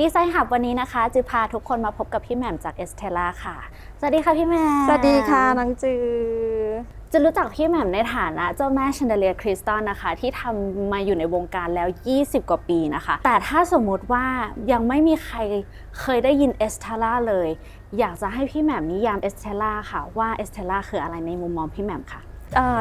ดีไซน์หับวันนี้นะคะจะพาทุกคนมาพบกับพี่แหม่มจากเอสเทล่าค่ะ สวัสดีค่ะพี่แหม่มสวัสดีค่ะน้องจือจะรู้จักพี่แหม่มในฐานะเจ้าแม่ชันเดเลียคริสตัลนะคะ ที่ทำมาอยู่ในวงการแล้ว 20 กว่าปีนะคะ แต่ถ้าสมมุติว่ายังไม่มีใครเคยได้ยินเอสเทล่าเลย อยากจะให้พี่แหม่มนิยามเอสเทล่าค่ะว่าเอสเทล่าคืออะไรในมุมมองพี่แหม่มค่ะเอ่อ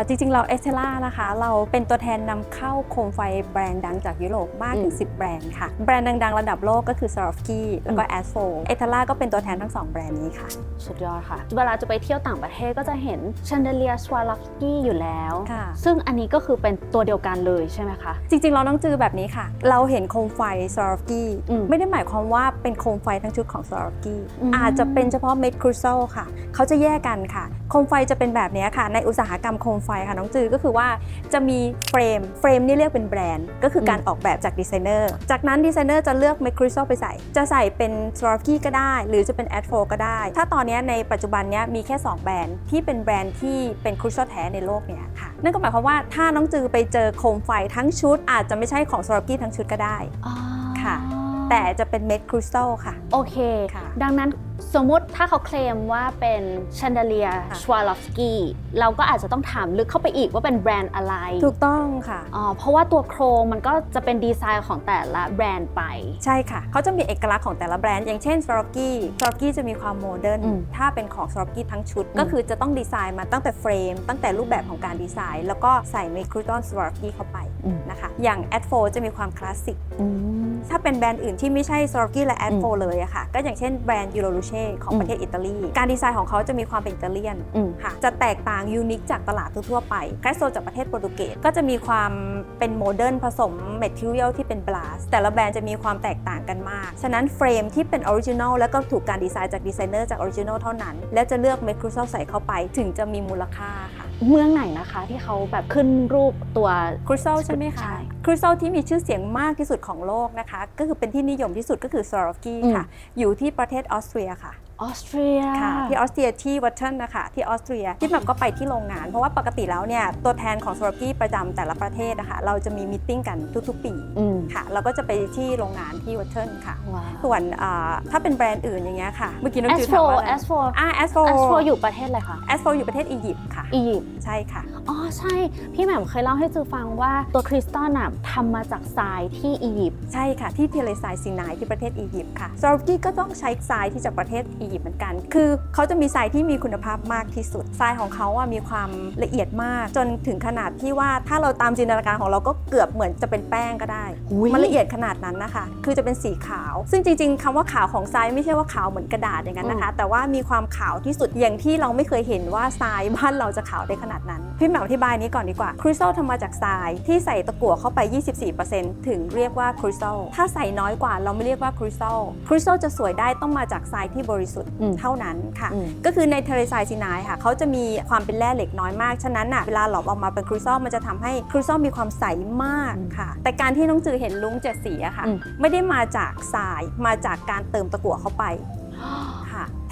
จริงๆ เราเอสเทล่านะคะ เราเป็นตัวแทนนำเข้าโคมไฟแบรนด์ดังจากยุโรปมากถึง 10 แบรนด์ค่ะ แบรนด์ดังๆ ระดับโลกก็คือ s a r o f s k i แล้วก็ a s f o เอสเทล่าก็เป็นตัวแทนทั้ง 2 แบรนด์นี้ค่ะ สุดยอดค่ะ เวลาจะไปเที่ยวต่างประเทศก็จะเห็นชันเดเลียสวาล็อกกี้อยู่แล้วค่ะซึ่งอันนี้ก็คือเป็นตัวเดียวกันเลยใช่ไหมคะ จริงๆ เราต้องจือแบบนี้ค่ะ เราเห็นโคมไฟ s a r o f s k i อืมไม่ได้หมายความว่าเป็นโคมไฟทั้งชุดของ s a r o f s k i อืมอาจจะเป็นเฉพาะเม็ดคริสตัลค่ะเขาจะแยกกันค่ะโคมไฟจะเป็นแบบนี้ค่ะในอุตสาหกรรมโคมไฟค่ะน้องจือก็คือว่าจะมีเฟรมเฟรมนี่เรียกเป็นแบรนด์ ก็คือการออกแบบจากดีไซเนอร์จากนั้นดีไซเนอร์จะเลือกเม็ดคริสตัลไปใส่ จะใส่เป็นสโ a ร k กี้ก็ได้ หรือจะเป็นแอดโฟก็ได้ ถ้าตอนนี้ในปัจจุบันเนี้ยมีแค่ 2 แบรนด์ที่เป็นแบรนด์ที่เป็นคริสตัลแท้ในโลกเนี่ยค่ะนั่นก็หมายความว่าถ้าน้องจือไปเจอโคมไฟทั้งชุด อาจจะไม่ใช่ของสโ a ร k กี้ทั้งชุดก็ได้ค่ะแต่จะเป็นเม็ดคริสตัลค่ะ โอเคค่ะดังนั้นสมมุติถ้าเขาเคลมว่าเป็นชันเดเลียค่ะชวาลอฟสกี้เราก็อาจจะต้องถามลึกเข้าไปอีกว่าเป็นแบรนด์อะไร ถูกต้องค่ะอ๋อเพราะว่าตัวโครงมันก็จะเป็นดีไซน์ของแต่ละแบรนด์ไป ใช่ค่ะ เขาจะมีเอกลักษณ์ของแต่ละแบรนด์ อย่างเช่น s w a r o k i s w a r o k i จะมีความโมเดิร์นอืมถ้าเป็นของ s w a r o k i ทั้งชุดอืมก็คือจะต้องดีไซน์มาตั้งแต่เฟรม ตั้งแต่รูปแบบของการดีไซน์ แล้วก็ใส่เมครูตอน s w a r o k i เข้าไปนะคะอย่าง a d 4จะมีความคลาสสิกอืมถ้าเป็นแบรนด์อื่นที่ไม่ใช่ s w a r o k i และ a d อืม4เลยอะค่ะก็อย่างเช่นแบรนด์ Euro Luce ของอืมประเทศอิตาลี การดีไซน์ของเขาจะมีความเป็นอิตาเลียนอืมค่ะจะแตกต่างยูนิคจากตลาดทั่วๆไปแคสโซจากประเทศโปรตุเกสก็จะมีความเป็นโมเดิร์นผสมเมท e เรียลที่เป็นบลาสแต่ละแบรนด์จะมีความแตกต่างกันมาก ฉะนั้นเฟรมที่เป็นออริจินอลแล้วก็ถูกการดีไซน์จากดีไซเนอร์จากออริจินอลเท่านั้น และจะเลือกเมคครูซ a ใส่เข้าไปถึงจะมีมูลค่าค่ะ เมืองไหนนะคะ ที่เขาแบบขึ้นรูปตัวคริสตัลใช่ไหมใช่คะคริสตัลที่มีชื่อเสียงมากที่สุดของโลกนะคะ ก็คือเป็นที่นิยมที่สุดก็คือ s w a r o k i อืมค่ะ อยู่ที่ประเทศออสเตรียค่ะ ออสเตรียค่ะที่ออสเตรียที่วัตเทิลนะคะที่ออสเตรียที่แบบก็ไปที่โรงงาน เพราะว่าปกติแล้วเนี่ยตัวแทนของสโรกี้ประจำแต่ละประเทศนะคะเราจะมีมิทติ้งกันทุกๆ ปีอืมค่ะเราก็จะไปที่โรงงานที่วัตเทิลค่ะว้าวส่วนอ่าถ้าเป็นแบรนด์อื่นอย่างเงี้ยค่ะเมื่อกี้น้องแอจืสอโฟถามว่าอะไรแอสโฟอ่าแอสโฟแอสโฟอยู่ประเทศอะไรคะแอสโฟอยู่ประเทศอียิปต์ค่ะอียิปต์ใช่ค่ะอ๋อใช่ พี่แหม่มเคยเล่าให้จือฟังว่าตัวคริสตัลน่ะทำมาจากทรายที่อียิปต์ใช่ค่ะ ที่เทเลไซซินายที่ประเทศอียิปต์ค่ะซอร์กี้ก็ต้องใช้ทรายที่จากประเทศอียิปต์เหมือนกัน คือเขาจะมีทรายที่มีคุณภาพมากที่สุดทรายของเขาอะมีความละเอียดมาก จนถึงขนาดที่ว่าถ้าเราตามจินตนาการของเราก็เกือบเหมือนจะเป็นแป้งก็ได้อุ๊ยมันละเอียดขนาดนั้นนะคะ คือจะเป็นสีขาว ซึ่งจริง ๆคำว่าขาวของทรายไม่ใช่ว่าขาวเหมือนกระดาษอย่างนั้นนะคะ แต่ว่ามีความขาวที่สุดอย่างที่เราไม่เคยเห็นว่าทรายบ้านเราจะขาวได้ขนาดนั้น พี่แหม่มอธิบายนี้ก่อนดีกว่าคริสตัลทำมาจากทรายที่ใส่ตะกั่วเข้าไป 24%ถึงเรียกว่าคริสตัลถ้าใส่น้อยกว่าเราไม่เรียกว่าคริสตัลคริสตัลจะสวยได้ต้องมาจากทรายที่บริสุทธิ์อืมเท่านั้นค่ะอืมก็คือในทะเลทรายซินายค่ะเขาจะมีความเป็นแร่เหล็กน้อยมาก ฉะนั้นอะเวลาหลอมออกมาเป็นคริสตัลมันจะทำให้คริสตัลมีความใสมากค่ะ แต่การที่น้องจือเห็นลุ้งเจ็ดสีอะค่ะอืมไม่ได้มาจากทรายมาจากการเติมตะกั่วเข้าไปค่ะ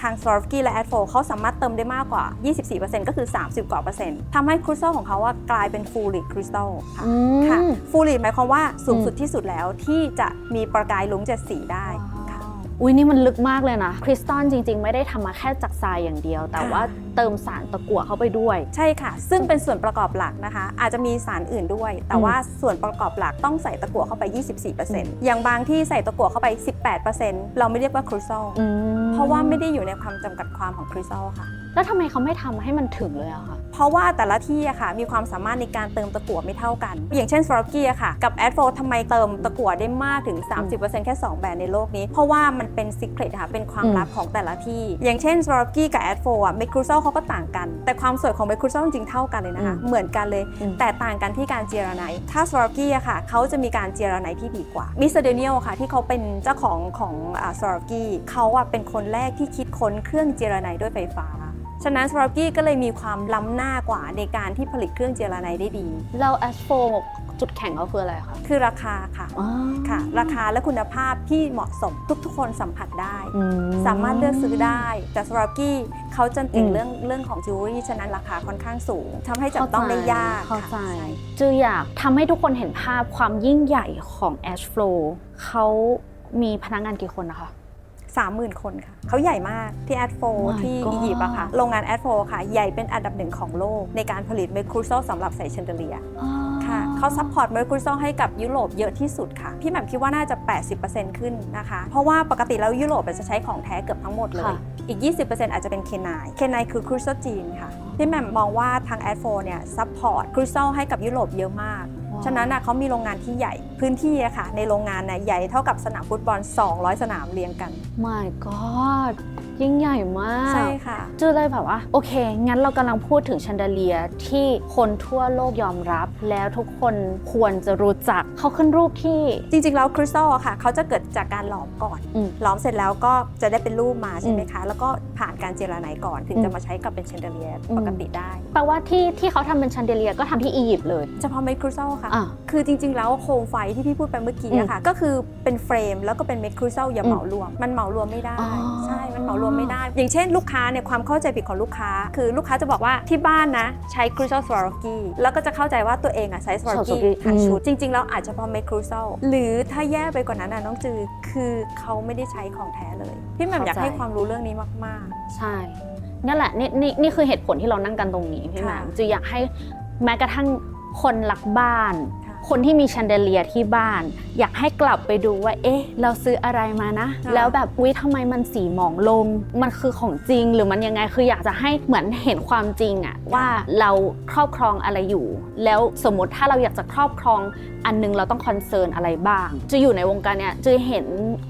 ทาง s w a r o k i และ a d 4เขาสามารถเติมได้มากกว่า 24%ก็คือ 30 กว่าเปอร์เซ็นต์ทำให้คริสตัลของเขาว่ากลายเป็นฟูลิ c คริสตัลค่ะอืมค่ะฟูลิ c หมายความว่าสูงอืมสุดที่สุดแล้วที่จะมีประกายลุ้งเจ็ดสีได้ค่ะ อุ้ยนี่มันลึกมากเลยนะคริสตัลจริง ๆ ไม่ได้ทำมาแค่จากทรายอย่างเดียว แต่ค่ะว่าเติมสารตะกั่วเข้าไปด้วย ใช่ค่ะ ซึ่งเป็นส่วนประกอบหลักนะคะ อาจจะมีสารอื่นด้วย แต่ว่าส่วนประกอบหลักต้องใส่ตะกั่วเข้าไป 24%อย่างบางที่ใส่ตะกั่วเข้าไป 18%เราไม่เรียกว่าคริสตัลอืมเพราะว่าไม่ได้อยู่ในความจำกัดความของคริสตัลค่ะ แล้วทำไมเขาไม่ทำให้มันถึงเลยอะคะเพราะว่าแต่ละที่อะค่ะ มีความสามารถในการเติมตะกั่วไม่เท่ากัน อย่างเช่นสวาร์กี้อะค่ะ กับแอดโฟทำไมเติมตะกั่วได้มากถึง 30%แค่ 2 แบรนด์ในโลกนี้ เพราะว่ามันเป็นซิกเ e ตค่ะ เป็นความลับของแต่ละที่ อย่างเช่นสวาร์กี้กับแอดโฟอะเมคครูซ l เขาก็ต่างกัน แต่ความสวยของเมคครูซ l จริงๆเท่ากันเลยนะคะอืมเหมือนกันเลยอืมแต่ต่างกันที่การเจรไนถ้าสวาร์กี้อะค่ะเขาจะมีการเจรไนที่ดีกว่า มิสเตอร์เดนิเอลค่ะ ที่เขาเป็นเจ้าของของสวาร์กี้เขาอะเป็นคนแรกที่คิดค้นเครื่องเจรไนด้วยไฟฟ้า ฉะนั้นสวาร์กี้ก็เลยมีความล้ำหน้ากว่าในการที่ผลิตเครื่องเจรไนได้ดีแล้วแอสโฟจุดแข็งเขาคืออะไรคะคือราคาค่ะอ๋อค่ะ ราคาและคุณภาพที่เหมาะสมทุกๆ คนสัมผัสได้อืสามารถเลือกซื้อได้ แต่สวาร์กี้เขาจะเก่งอืมเรื่องเรื่องของจิวเวลรี่ฉะนั้นราคาค่อนข้างสูงทำให้จับต้องได้ยากเข้าใจค่ะใช่จืออยากทำให้ทุกคนเห็นภาพความยิ่งใหญ่ของ Ash Flow เขามีพนักงานกี่คนนะคะ 30,000 คนค่ะเขาใหญ่มากที่แอดโฟ My ที่ God อียิปต์อะค่ะ โรงงานแอดโฟค่ะ ใหญ่เป็นอันดับหนึ่งของโลก ในการผลิตเม r ค u โซสำหรับใส่เชนเดเลียค่ะเขาซัพพอร์ตเม r ค u โซให้กับยุโรปเยอะที่สุดค่ะ พี่แหม่มคิดว่าน่าจะ 80%ขึ้นนะคะ เพราะว่าปกติแล้วยุโรปจะใช้ของแท้เกือบทั้งหมดเลย ค่ะ อีก 20%อาจจะเป็นเคนายเคนายคือครูโซจีนค่ะ พี่แหม่มมองว่าทางแอดโฟเนี่ยซัพพอร์ตครูโซให้กับยุโรปเยอะมาก ฉะนั้นน่ะเขามีโรงงานที่ใหญ่พื้นที่อะค่ะ ในโรงงานน่ะใหญ่เท่ากับสนามฟุตบอล 200 สนามเรียงกัน my god ยิ่งใหญ่มาก ใช่ค่ะจือเลยแบบว่า โอเค งั้นเรากำลังพูดถึงแชนเดเลียที่คนทั่วโลกยอมรับ แล้วทุกคนควรจะรู้จักเขาขึ้นรูปที่ จริงๆ แล้วคริสตัลอะค่ะ เขาจะเกิดจากการหลอมก่อน อืม หลอมเสร็จแล้วก็จะได้เป็นรูปมาใช่ไหมคะ แล้วก็ผ่านการเจรไนายก่อน ถึงอืมจะมาใช้กับเป็นเชนเดเลียอืมปกติได้ แปลว่าที่ที่เขาทำเป็นแชนเดเลียก็ทำที่อียิปต์เลย เฉพาะเมดคริสตัลค่ะอะคือจริง ๆ แล้วโคมไฟที่พี่พูดไปเมื่อกี้อืมอะค่ะก็คือเป็นเฟรมแล้วก็เป็นเมดคริสตัลอย่าอืมเหมารวม มันเหมารวมไม่ได้อ๋อใช่ มันเหมารวมไม่ได้ อย่างเช่นลูกค้าเนี่ยความเข้าใจผิดของลูกค้า คือลูกค้าจะบอกว่าที่บ้านนะ ใช้คริสตัลสวารกีแล้วก็จะเข้าใจว่าตัวเองอะใช้สวารกี Swarovski ทั้งชุดอืมจริง ๆ แล้วอาจจะเฉพาะเมดคริสตัลหรือถ้าแย่ไปกว่านั้นนะน้องจือคือเขาไม่ได้ใช้ของแท้เลย พี่แหม่มอยากให้ความรู้เรื่องนี้มากใช่นั่นแหละนี่นี่นี่คือเหตุผลที่เรานั่งกันตรงนี้พี่แหม่มค่ะจืออยากให้แม้กระทั่ง คนรักบ้านค่ะคนที่มีแชนเดเลียที่บ้าน อยากให้กลับไปดูว่า เอ๊ะ เราซื้ออะไรมานะค่ะแล้วแบบอุ๊ยทำไมมันสีหมองลงมันคือของจริงหรือมันยังไงคืออยากจะให้เหมือนเห็นความจริงอะว่าเราครอบครองอะไรอยู่ แล้วสมมติถ้าเราอยากจะครอบครองอันนึงเราต้องคอนเซิร์นอะไรบ้างจะอยู่ในวงการเนี้ยจะเห็น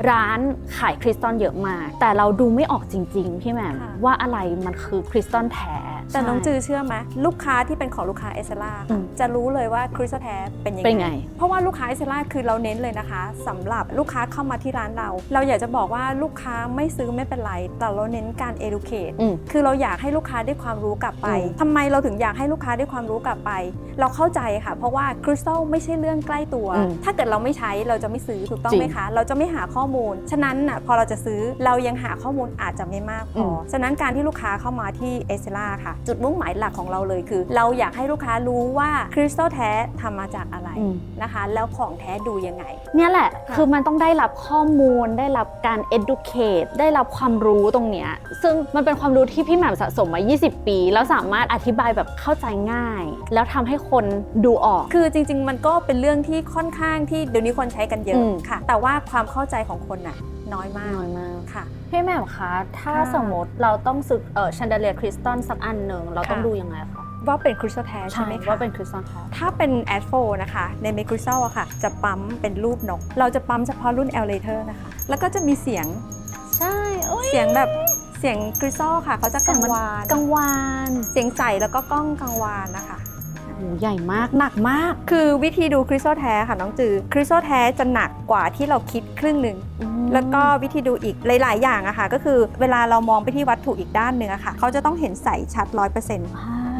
ร้านขายคริสตัลเยอะมากแต่เราดูไม่ออกจริง ๆ พี่แหม่มค่ะว่าอะไรมันคือคริสตัลแท้ แต่น้องใช่จือเชื่อไหมลูกค้าที่เป็นของลูกค้าเอสล่าอืมจะรู้เลยว่าคริสตัลแท้เป็นยังเป็นไง เพราะว่าลูกค้าเอสล่าคือเราเน้นเลยนะคะสำหรับลูกค้าเข้ามาที่ร้านเรา เราอยากจะบอกว่าลูกค้าไม่ซื้อไม่เป็นไร แต่เราเน้นการ educate อืมคือเราอยากให้ลูกค้าได้ความรู้กลับไปอืมทำไมเราถึงอยากให้ลูกค้าได้ความรู้กลับไป เราเข้าใจค่ะ เพราะว่าคริสตัลไม่ใช่เรื่องใกล้ตัวอืมถ้าเกิดเราไม่ใช้เราจะไม่ซื้อถูกต้องจริงไหมคะ เราจะไม่หาข้อมูล ฉะนั้นน่ะพอเราจะซื้อเรายังหาข้อมูลอาจจะไม่มากพออมฉะนั้นการที่ลูกค้าเข้ามาที่เอเซล่าค่ะจุดมุ่งหมายหลักของเราเลยคือ เราอยากให้ลูกค้ารู้ว่าคริสตัลแท้ทำมาจากอะไรอืม นะคะ แล้วของแท้ดูยังไง เนี่ยแหละ ค่ะ คือมันต้องได้รับข้อมูล ได้รับการ educate ได้รับความรู้ตรงเนี้ย ซึ่งมันเป็นความรู้ที่พี่แหม่มสะสมมา 20 ปี แล้วสามารถอธิบายแบบเข้าใจง่าย แล้วทำให้คนดูออก คือจริง ๆ มันก็เป็นเรื่องที่ค่อนข้างที่เดี๋ยวนี้คนใช้กันเยอือะม ค่ะ แต่ว่าความเข้าใจของคนน่ะ น้อยมากน้อยมากค่ะ พี่แหม่มคะถ้าค่ะสมมติเราต้องซื้อเออชันเดเลียคริสตัลสักอันหนึ่งเราต้องค่ะดูยังไงคะว่าเป็นคริสตัลแท้ใช่ไหมคะว่าเป็นคริสตัลแท้ถ้าเป็นแอดโฟนะคะในเมคริสตัลอะค่ะ จะปั๊มเป็นรูปนก เราจะปั๊มเฉพาะรุ่น L later นะคะ แล้วก็จะมีเสียงใช่โอ้ยเสียงแบบเสียงคริสตัลค่ะ เขาจะกังวานกังวานเสียงใสแล้วก็กล้องกังวานนะคะโอ้โหใหญ่มากหนักมาก คือวิธีดูคริสตัลแท้ค่ะน้องจือคริสตัลแท้จะหนักกว่าที่เราคิดครึ่งหนึ่ง แล้วก็วิธีดูอีกหลาย ๆ อย่างอะค่ะ ก็คือเวลาเรามองไปที่วัตถุอีกด้านหนึ่งอะค่ะเขาจะต้องเห็นใสชัดร้อยเปอร์เซ็นต์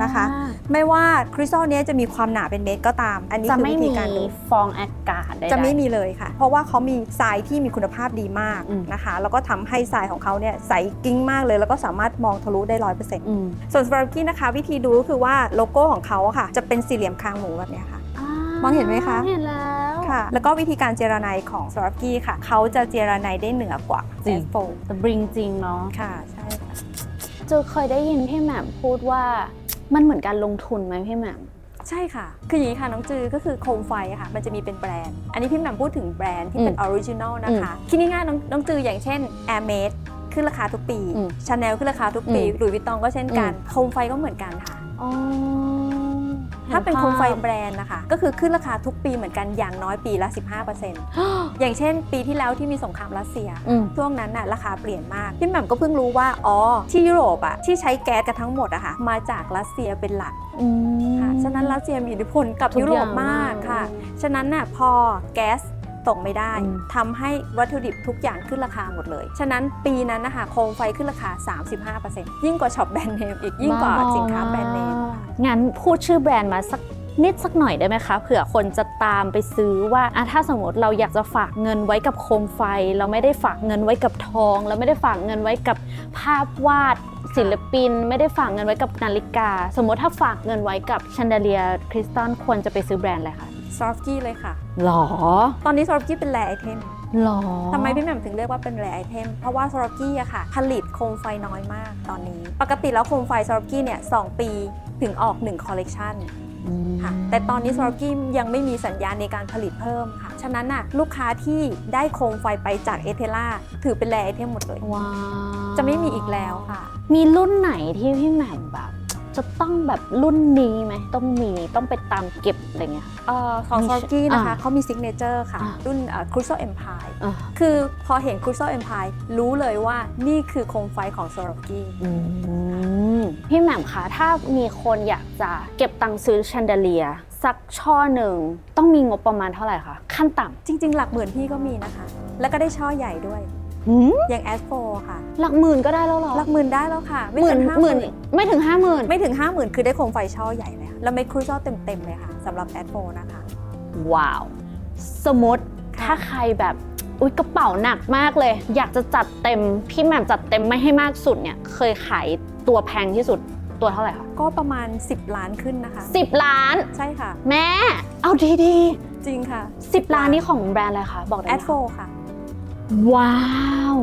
นะคะไม่ว่าคริสตัลเนี้ยจะมีความหนาเป็นเมตรก็ตาม อันนี้จะคือไม่วิธีมีการดูฟองอากาศใดๆจะไม่มีเลยค่ะ เพราะว่าเขามีทรายที่มีคุณภาพดีมากอืมนะคะ แล้วก็ทำให้ทรายของเขาเนี่ยใสกิ้งมากเลย แล้วก็สามารถมองทะลุได้ร้อยเปอร์เซ็นต์อืมส่วนสปาร์กี้นะคะ วิธีดูก็คือว่าโลโก้ของเขาอะค่ะ จะเป็นสี่เหลี่ยมคางหมูแบบเนี้ยค่ะ มองเห็นไหมคะเห็นแล้ว ค่ะ แล้วก็วิธีการเจรไนของสปาร์กี้ค่ะ เขาจะเจรไนได้เหนือกว่าจริงโฟแต่บริงจริงเนาะค่ะใช่ค่ะจูเคยได้ยินพี่แหม่มพูดว่ามันเหมือนการลงทุนไหมพี่แหม่ม ใช่ค่ะ คืออย่างนี้ค่ะน้องจือก็คือโคมไฟอะค่ะ มันจะมีเป็นแบรนด์ อันนี้พี่แหม่มพูดถึงแบรนด์ที่เป็นออริจินอลนะคะคิดง่ายๆน้องน้องจืออย่างเช่น Air m a d e ขึ้นราคาทุกปีอืมชาแนลขึ้นราคาทุกปีอืมหลุยส์วิตตองก็เช่นกันอืมโคมไฟก็เหมือนกันค่ะ อ๋อ ถ้าเป็นโคมไฟแบรนด์นะคะ ก็คือขึ้นราคาทุกปีเหมือนกันอย่างน้อยปีละ 15%อย่างเช่น ปีที่แล้วที่มีสงครามรัสเซียอืมช่วงนั้นน่ะราคาเปลี่ยนมาก พี่แหม่มก็เพิ่งรู้ว่า อ๋อ ที่ยุโรปอะที่ใช้แก๊สกันทั้งหมดอะค่ะ มาจากรัสเซียเป็นหลักอืมค่ะฉะนั้นรัสเซียมีอิทธิพลกับทุกยุโรอปย่างมากค่ะอืมฉะนั้นน่ะพอแก๊ส ตกไม่ได้อืมทำให้วัตถุดิบทุกอย่างขึ้นราคาหมดเลย ฉะนั้นปีนั้นนะคะโคมไฟขึ้นราคา 35%ยิ่งกว่าช็อปแบรนด์เนมอีกยิ่งกว่าสินค้าแบรนด์เนมงั้นพูดชื่อแบรนด์มาสักนิดสักหน่อยได้ไหมคะเผื่อคนจะตามไปซื้อว่าอะถ้าสมมติเราอยากจะฝากเงินไว้กับโคมไฟ เราไม่ได้ฝากเงินไว้กับทอง เราไม่ได้ฝากเงินไว้กับภาพวาดศิลปิน ไม่ได้ฝากเงินไว้กับนาฬิกา สมมติถ้าฝากเงินไว้กับชันเดเลียคริสตัลควรจะไปซื้อแบรนด์อะไรคะ ซอฟกี้เลยค่ะ หรอ ตอนนี้ซอฟกี้เป็นแรไอเทมหรอทำไมพี่แหม่มถึงเรียกว่าเป็นแรไอเทม เพราะว่าซอร์กี้อะค่ะ ผลิตโคมไฟน้อยมากตอนนี้ ปกติแล้วโคมไฟซอร์กี้เนี่ยสองปีถึงออก1คอลเลกชันอืมค่ะแต่ตอนนี้ซอร์กี้ยังไม่มีสัญญาณในการผลิตเพิ่มค่ะ ฉะนั้นน่ะลูกค้าที่ได้โคมไฟไปจากเอเทล่าถือเป็นแรไอเทมหมดเลยว้าวจะไม่มีอีกแล้วค่ะ มีรุ่นไหนที่พี่แหม่มแบบ จะต้องแบบรุ่นนี้ไหมต้องมีต้องไปตามเก็บอะไรเงี้ย เอ่อของมีซอร์กี้นะคะอ่าเขามีซิกเนเจอร์ค่ะอ่ารุ่นครูโซเอ็มพายอะคือพอเห็นครูโซเอ็มพายรู้เลยว่านี่คือโคมไฟของซอร์กี้อืมพี่แหม่มคะถ้ามีคนอยากจะเก็บตังค์ซื้อแชนเดเลียสักช่อหนึ่งต้องมีงบประมาณเท่าไหร่คะขั้นต่จริง ๆ หลักหมื่นพี่ก็มีนะคะ แล้วก็ได้ช่อใหญ่ด้วยำ หืมอย่างแอสโฟค่ะ หลักหมื่นก็ได้แล้วเหรอหลักหมื่นได้แล้วค่ะ ไม่หมื่เกินนห้าหหมื่มื่นนไม่ถึงห้าหมื่นไม่ถึงห้าหมื่นคือได้โคมไฟช่อใหญ่เลยค่ะแล้วเมคครูโซเต็มๆเลยค่ะสำหรับแอสโฟนะคะ ว้าว สมมติค่ะ ถ้าใครแบบอุ๊ยกระเป๋าหนักมากเลย อยากจะจัดเต็ม พี่แหม่มจัดเต็มไม่ให้มากสุดเนี่ย เคยขายตัวแพงที่สุดตัวเท่าไหร่คะก็ประมาณ 10 ล้านขึ้นนะคะ สิบล้าน ใช่ค่ะ แม่ เอาดีจริงค่ะๆสิบล้านนี่ของแบรนด์อะไรคะบอกได้แอไหมดโฟค่ะ ว้าว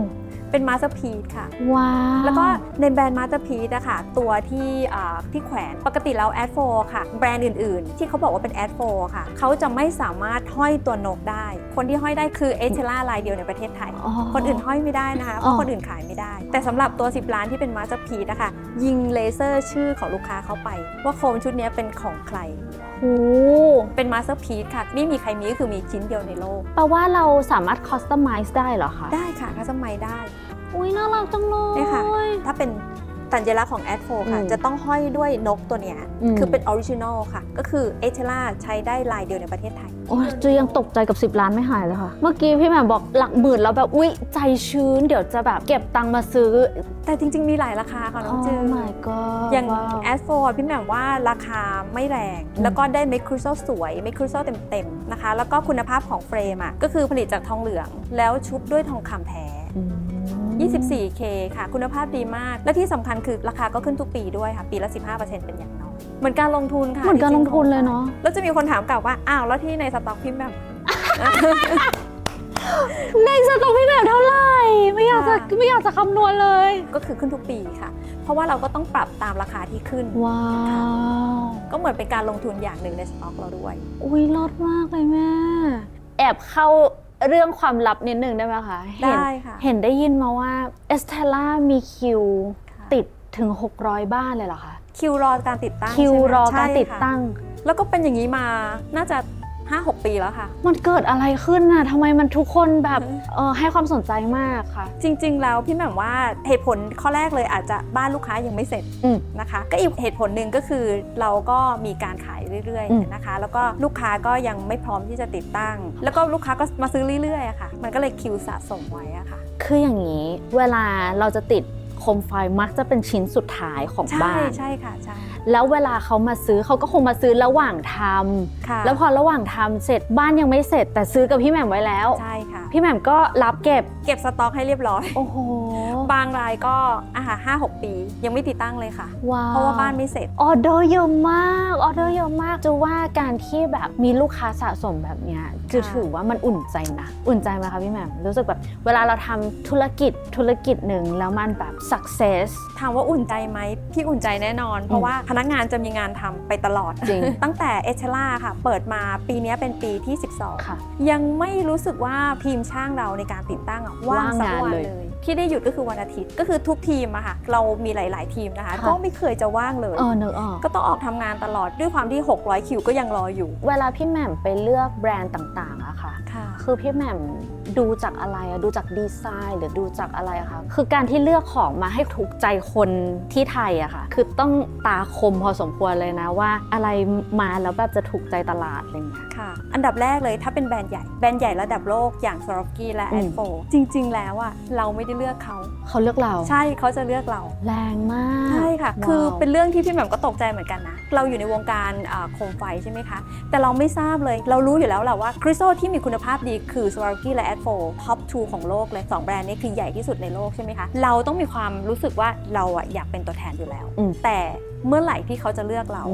เป็นมาสเตอร์พี e ค่ะ ว้าว แล้วก็ในแบรนด์มาสเตอร์พี e นะคะตัวที่อ่าที่แขวนปกติแล้วแอดโฟค่ะ แบรนด์อื่นๆ ที่เขาบอกว่าเป็นแอดโฟค่ะ เขาจะไม่สามารถห้อยตัวนกได้ คนที่ห้อยได้คือเอเชล่าลายเดียวในประเทศไทยอ๋อคนอื่นห้อยไม่ได้นะคะ เพอ๋ราะอคนอื่นขายไม่ได้ แต่สำหรับตัว 10 ล้านที่เป็นมาสเตอร์พี e นะคะยิงเลเซอร์ชื่อของลูกค้าเข้าไป ว่าโคมชุดนี้เป็นของใคร โอ้เป็นมาสเตอร์พี e ค่ะ ไม่มีใครมีก็คือมีชิ้นเดียวในโลก แปลว่าเราสามารถคอสตอมไมซ์ได้เหรอคะ ได้ค่ะคัสตอมไมได้ อุ้ยน่ารักจังเลยเนี่ยค่ะ ถ้าเป็น สัญลักษณ์ของแอดโฟค่ะอืมจะต้องห้อยด้วยนกตัวเนี้ยอืมคือเป็นออริจินอลค่ะ ก็คือเอเชล่าใช้ได้ลายเดียวในประเทศไทย โอ้ยจูยังตกใจกับ 10 ล้านไม่หายเลยค่ะ เมื่อกี้พี่แหม่มบอกหลักหมื่นแล้วแบบ อุ๊ย ใจชื้น เดี๋ยวจะแบบเก็บตังค์มาซื้อ แต่จริง ๆ มีหลายราคาค่ะน้องจือ Oh my god อย่างว้าวแอดโฟพี่แหม่มว่าราคาไม่แรงอืมแล้วก็ได้เมคครูโซสวยเมคครูโซเต็มๆนะคะ แล้วก็คุณภาพของเฟรมอะก็คือผลิตจากทองเหลือง แล้วชุบด้วยทองคำแท้อืม 24K ค่ะ คุณภาพดีมาก และที่สำคัญคือราคาก็ขึ้นทุกปีด้วยค่ะ ปีละ 15%เป็นอย่างน้อย เหมือนการลงทุนค่ะ เหมือนการจลงงๆทุนเลยเนาะ แล้วจะมีคนถามกลับว่า อ้าว แล้วที่ในสต็อกพิมพ์แบบ ในสต็อกพี่แหม่มเท่าไหร่ ไม่อยากจะค่ะไม่อยากจะคำนวณเลย ก็คือขึ้นทุกปีค่ะ เพราะว่าเราก็ต้องปรับตามราคาที่ขึ้น ว้าว ก็เหมือนเป็นการลงทุนอย่างหนึ่งในสต็อกเราด้วย อุ้ยลดมากเลยแม่ แอบเข้า เรื่องความลับนิดนึงได้ไหมคะเห็นได้ค่ะ เห็นได้ยินมาว่าเอสเทล่ามีคิวค่ะติดถึง 600 บ้านเลยเหรอคะ คิวรอการติดตั้งคิวใช่ไหมรอใช่การติดค่ะตั้ง แล้วก็เป็นอย่างนี้มาน่าจะ 5-6 ปีแล้วค่ะ มันเกิดอะไรขึ้นน่ะทำไมมันทุกคนแบบอืมเออให้ความสนใจมากค่ะ จริง ๆ แล้วพี่แหม่มว่าเหตุผลข้อแรกเลยอาจจะบ้านลูกค้ายังไม่เสร็จอืม นะคะ ก็อีกเหตุผลหนึ่งก็คือเราก็มีการขายเรื่อยอืม ๆนะคะ แล้วก็ลูกค้าก็ยังไม่พร้อมที่จะติดตั้ง แล้วก็ลูกค้าก็มาซื้อเรื่อยๆอะค่ะ มันก็เลยคิวสะสมไว้อะค่ะ คืออย่างนี้ เวลาเราจะติด โคมไฟมักจะเป็นชิ้นสุดท้ายของใช่บ้านใช่ค่ะใช่แล้วเวลาเขามาซื้อเขาก็คงมาซื้อระหว่างทำค่ะแล้วพอระหว่างทำเสร็จบ้านยังไม่เสร็จ แต่ซื้อกับพี่แหม่มไว้แล้วใช่ค่ะ พี่แหม่มก็รับเก็บ เก็บสต็อกให้เรียบร้อย โอ้โห บางรายก็อาหาห้าหกปี ยังไม่ติดตั้งเลยค่ะ ว้าวเพราะว่าบ้านไม่เสร็จ ออเดอร์เยอะมาก ออเดอร์เยอะมาก จะว่าการที่แบบมีลูกค้าสะสมแบบเนี้ยจะถือว่ามันอุ่นใจนะ อุ่นใจไหมคะพี่แหม่มรู้สึกแบบเวลาเราทำธุรกิจธุรกิจหนึ่งแล้วมันแบบ success ถามว่าอุ่นใจไหมพี่อุ่นใจแน่นอน เพราะว่าพนักงานจะมีงานทำไปตลอด จริง ตั้งแต่เอเชล่าค่ะ เปิดมาปีนี้เป็นปีที่ 12 ค่ะ ยังไม่รู้สึกว่าทีมช่างเราในการติดตั้งอะว่างว่างสักงานวันเลยเลย ที่ได้หยุดก็คือวันอาทิตย์ก็คือทุกทีมอะค่ะเรามีหลาย ๆ ทีมนะคะค่ะก็ไม่เคยจะว่างเลยเออนึกออกก็ต้องออกทำงานตลอดด้วยความที่ 600 คิวก็ยังรออยู่ เวลาพี่แหม่มไปเลือกแบรนด์ต่าง ๆอะค่ะค่ะคือพี่แหม่ม ดูจากอะไรอะดูจากดีไซน์ หรือดูจากอะไรคะคือการที่เลือกของมาให้ถูกใจคนที่ไทยอะค่ะ คือต้องตาคมพอสมควรเลยนะว่า อะไรมาแล้วแบบจะถูกใจตลาดอะไรเงี้ยค่ะ อันดับแรกเลยถ้าเป็นแบรนด์ใหญ่ แบรนด์ใหญ่ระดับโลกอย่างสโรกี้และแอนโฟจริง ๆ แล้วอะเราไม่ได้เลือกเขา เขาเลือกเรา ใช่เขาจะเลือกเรา แรงมาก ใช่ค่ะ คือเป็นเรื่องที่พี่แหม่มก็ตกใจเหมือนกันนะ เราอยู่ในวงการโคมไฟใช่ไหมคะ แต่เราไม่ทราบเลย เรารู้อยู่แล้วแหละว่าคริสโตัที่มีคุณภาพดีคือสโรกี้และแอดโฟ4 top 2 ของโลกเลย 2 แบรนด์นี้คือใหญ่ที่สุดในโลกใช่ไหมคะ เราต้องมีความรู้สึกว่าเราอะอยากเป็นตัวแทนอยู่แล้ว แต่เมื่อไหร่ที่เขาจะเลือกเรา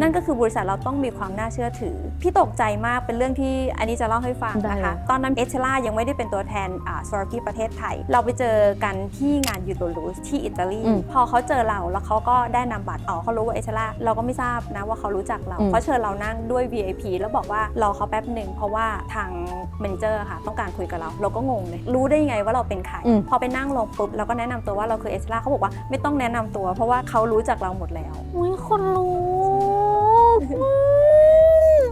นั่นก็คือบริษัทเราต้องมีความน่าเชื่อถือ พี่ตกใจมากเป็นเรื่องที่อันนี้จะเล่าให้ฟังได้นะคะเลยตอนนั้นเอชล่ายังไม่ได้เป็นตัวแทนอ่าสวาร์กี้ประเทศไทย เราไปเจอกันที่งานยูโรลูสที่อิตาลีอืมพอเขาเจอเราแล้วเขาก็ได้นำบัตรอ๋อเขารู้ว่าเอชล่าเราก็ไม่ทราบนะว่าเขารู้จักเราอืมเขาเชิญเรานั่งด้วย VIP แล้วบอกว่ารอเขาแป๊บหนึ่งเพราะว่าทางเมนเจอร์ค่ะต้องการคุยกับเรา เราก็งงเลยรู้ได้ยังไงว่าเราเป็นใครอืมพอไปนั่งลงปุ๊บเราก็แนะนำตัวว่าเราคือเอชล่าเขาบอกว่าไม่ต้องแนะนำตัว เพราะว่าเขารู้จักเราหมดแล้วอุ้ยคนรู้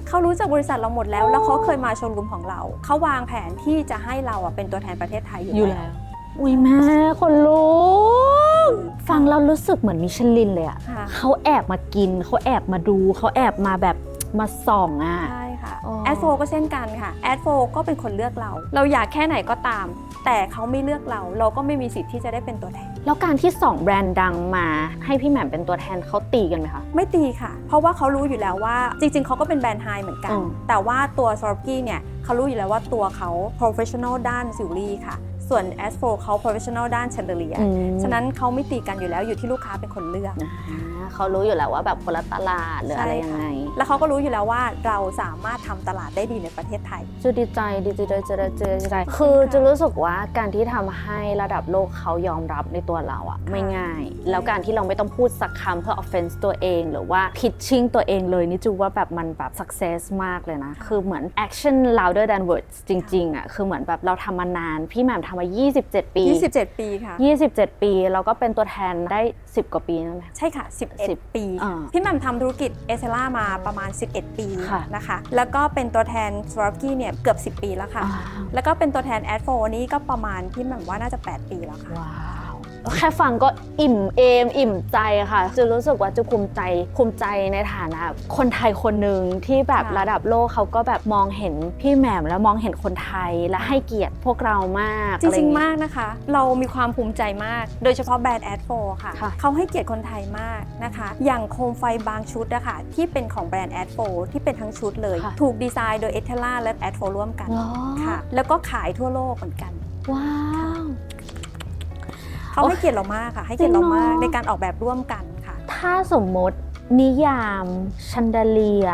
เขารู้จักบริษัทเราหมดแล้ว แล้วเขาเคยมาโชว์รูมของเรา เขาวางแผนที่จะให้เราอะเป็นตัวแทนประเทศไทยอยู่อยู่แล้วอุ้ยแม่คนรู้ฟังแล้วรู้สึกเหมือนมิชลินเลยอะค่ะเขาแอบมากิน เขาแอบมาดู เขาแอบมาแบบมาส่องอะ ใช่ค่ะอ๋อ แอดโฟก็เช่นกันค่ะแอดโฟก็เป็นคนเลือกเรา เราอยากแค่ไหนก็ตาม แต่เขาไม่เลือกเรา เราก็ไม่มีสิทธิ์ที่จะได้เป็นตัวแทน แล้วการที่สองแบรนด์ดังมา ให้พี่แหม่มเป็นตัวแทนเขาตีกันไหมคะ ไม่ตีค่ะ เพราะว่าเขารู้อยู่แล้วว่าจริง ๆเขาก็เป็นแบรนด์ไฮเหมือนกันอืมแต่ว่าตัว s o r กี้เนี่ยเขารู้อยู่แล้วว่าตัวเขา professional ด้านซิวลี่ค่ะ ส่วน a s 4เขา professional ด้าน chandelier อืมฉะนั้นเขาไม่ตีกันอยู่แล้วอยู่ที่ลูกค้าเป็นคนเลือกอ่าเขารู้อยู่แล้วว่าแบบคนละตลาดหรืออะไรยังไง แล้วเขาก็รู้อยู่แล้วว่าเราสามารถทำตลาดได้ดีในประเทศไทยจูดีใจดีใจดีใจดีใจดีใจคือจะรู้สึกว่าการที่ทำให้ระดับโลกเขายอมรับในตัวเราอะไม่ง่าย แล้วการที่เราไม่ต้องพูดสักคำเพื่อ offense ตัวเอง หรือว่า pitching ตัวเองเลยนี่จูว่าแบบมันแบบ success มากเลยนะ คือเหมือน action louder than words จริงๆอะคือเหมือนแบบเราทำมานาน พี่แหม่มทำมา27 ปี 27 ปีค่ะ 27 ปีแล้วก็เป็นตัวแทนได้ 10 กว่าปีนั่นไหมใช่ค่ะสิบ11 ปีอ่าพี่แหม่มทำธุรกิจเอเซล่ามาประมาณ 11 ปีค่ะ นะคะ แล้วก็เป็นตัวแทนสวาร์กี้เนี่ยเกือบ 10 ปีแล้วค่ะ อ่าแล้วก็เป็นตัวแทนแอดโฟนี้ก็ประมาณพี่แหม่มว่าน่าจะ 8 ปีแล้วค่ะ ว้าว แค่ฟังก็อิ่มเอม อิ่มใจค่ะจะรู้สึกว่าจะภูมิใจภูมิใจในฐานะ คนไทยคนหนึ่งที่แบบค่ะระดับโลกเขาก็แบบมองเห็นพี่แหม่มแล้วมองเห็นคนไทยและให้เกียรติพวกเรามากจริงๆอะไอย่มากนะคะ เรามีความภูมิใจมาก โดยเฉพาะแบรนด์แอดโฟค่ะค่ะเขาให้เกียรติคนไทยมากนะคะ อย่างโคมไฟบางชุดอะค่ะที่เป็นของแบรนด์แอดโฟที่เป็นทั้งชุดเลย ถูกดีไซน์โดยเอเทล่าและแอดโฟร่วมกันเหรอค่ะ แล้วก็ขายทั่วโลกเหมือนกัน ว้าว เขาให้เกียรติเรามากค่ะ ให้เกียรติเรามากจริงเหรอในการออกแบบร่วมกันค่ะ ถ้าสมมตินิยามชันเดเลีย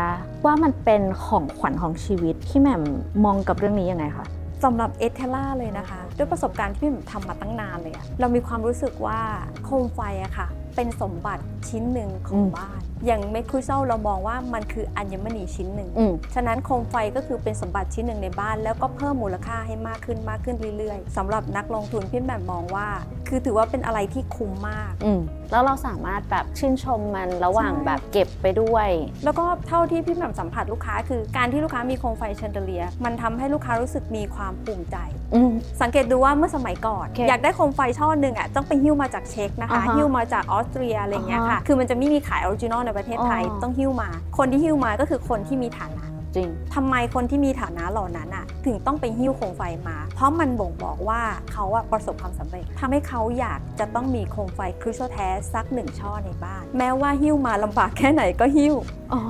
ว่ามันเป็นของขวัญของชีวิตพี่แหม่มมองกับเรื่องนี้ยังไงคะสำหรับเอเทล่าเลยนะคะ ด้วยประสบการณ์ที่พี่หม่ำทำมาตั้งนานเลยอะเรามีความรู้สึกว่าโคมไฟอะค่ะ เป็นสมบัติชิ้นหนึ่งของอืมบ้าน อย่างเมคคุเซลเรามองว่ามันคืออัญมณีชิ้นหนึ่ง อืม ฉะนั้นโคมไฟก็คือเป็นสมบัติชิ้นหนึ่งในบ้าน แล้วก็เพิ่มมูลค่าให้มากขึ้นมากขึ้นเรื่อยๆสำหรับนักลงทุนพี่แหม่มมองว่า คือถือว่าเป็นอะไรที่คุ้มมาก อืมแล้วเราสามารถแบบชื่นชมมันระหว่างใช่ แบบเก็บไปด้วย แล้วก็เท่าที่พี่แหม่มสัมผัสลูกค้า คือการที่ลูกค้ามีโคมไฟแชนเดเลีย มันทำให้ลูกค้ารู้สึกมีความภูมิใจ อืม สังเกตดูว่าเมื่อสมัยก่อน โอเคอยากได้โคมไฟช่อหนึ่งอะต้องไปหิ้วมาจากเช็กนะคะ อ่าฮะหิ้วมาจากออสเตรียอะไรเงี้ยค่ะอ่าฮะคือมันจะไม่มีขายออริจินอลในประเทศไทยอ๋อ ต้องหิ้วมา คนที่หิ้วมาก็คือคนที่มีฐานะ จริงทำไมคนที่มีฐานะเหล่านั้นอะถึงต้องไปหิ้วโคมไฟมา เพราะมันบ่งบอกว่าเขาอะประสบความสำเร็จทำให้เขาอยากจะต้องมีโคมไฟคริสตัลแท้สักหนึ่งช่อในบ้าน แม้ว่าหิ้วมาลำบากแค่ไหนก็หิ้ว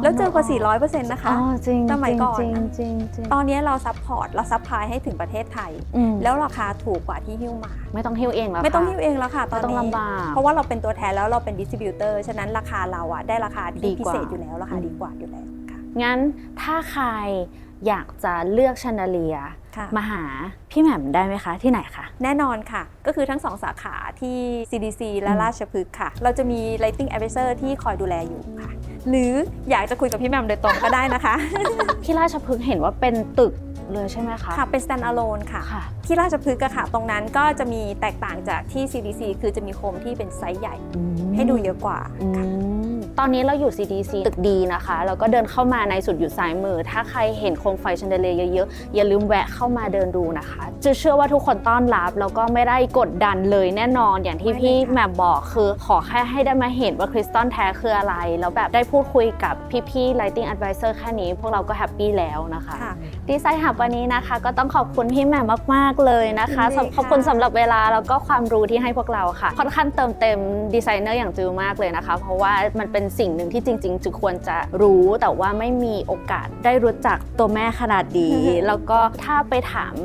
แล้วเจอกว่า 400%นะคะอ๋อจริงสมัยก่อนจริงนะจริงจริงตอนนี้เราซัพพอร์ตเราซัพพลายให้ถึงประเทศไทยอืมแล้วราคาถูกกว่าที่หิ้วมา ไม่ต้องหิ้วเองแล้วไม่ต้องค่ะหิ้วเองแล้วค่ะตอนไม่ต้องนี้ลำบากเพราะว่าเราเป็นตัวแทนแล้วเราเป็นดิสติบิวเตอร์ฉะนั้นราคาเราอะได้ราคาดีที่พิกว่าเศษอยู่แล้วราคาอืมดีกว่าอยู่แล้วค่ะ งั้นถ้าใครอยากจะเลือกชันเดเลียค่ะมาหาพี่แหม่มได้ไหมคะที่ไหนคะ แน่นอนค่ะ ก็คือทั้งสองสาขาที่ CDC และอืมราชพฤกษ์ค่ะ เราจะมี Lighting Advisor ที่คอยดูแลอยู่ค่ะ หรืออยากจะคุยกับพี่แหม่มโดยตรงก็ได้นะคะ ที่ราชพฤกษ์เห็นว่าเป็นตึกเลยใช่ไหมคะ ค่ะ เป็น stand alone ค่ะค่ะที่ราชพฤกษ์อะค่ะ ตรงนั้นก็จะมีแตกต่างจากที่ CDC คือจะมีโคมที่เป็นไซส์ใหญ่อืมให้ดูเยอะกว่าอืค่ะม ตอนนี้เราอยู่ CDC ตึกดีนะคะแล้วก็เดินเข้ามาในสุดอยู่ซ้ายมือ ถ้าใครเห็นโคมไฟชันเดเลียเยอะๆ อย่าลืมแวะเข้ามาเดินดูนะคะจะเชื่อว่าทุกคนต้อนรับแล้วก็ไม่ได้กดดันเลยแน่นอนอย่างที่ไม่เลยพี่ค่ะแหมบบอกคือขอแค่ให้ได้มาเห็นว่าคริสตัลแท้คืออะไร แล้วแบบได้พูดคุยกับพี่ๆ Lighting Advisor แค่นี้ พวกเราก็แฮปปี้แล้วนะคะค่ะดีไซน์หับวันนี้นะคะ ก็ต้องขอบคุณพี่แหม่มมาก ๆ เลยนะคะยินดีค่ะขอบคุณสำหรับเวลาแล้วก็ความรู้ที่ให้พวกเราค่ะค่อนข้างเติมเต็มดีไซเนอร์อย่างจือมากเลยนะคะ เพราะว่ามันเป็นสิ่งหนึ่งที่จริง ๆจือควรจะรู้แต่ว่าไม่มีโอกาสได้รู้จักตัวแม่ขนาดดีแล้วก็ถ้าไปถาม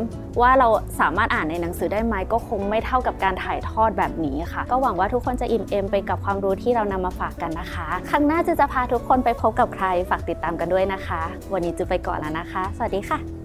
ว่าเราสามารถอ่านในหนังสือได้ไหมก็คงไม่เท่ากับการถ่ายทอดแบบนี้ค่ะ ก็หวังว่าทุกคนจะอิ่มเอมไปกับความรู้ที่เรานำมาฝากกันนะคะ ครั้งหน้าจะจะพาทุกคนไปพบกับใครฝากติดตามกันด้วยนะคะ วันนี้จะไปก่อนแล้วนะคะ สวัสดีค่ะ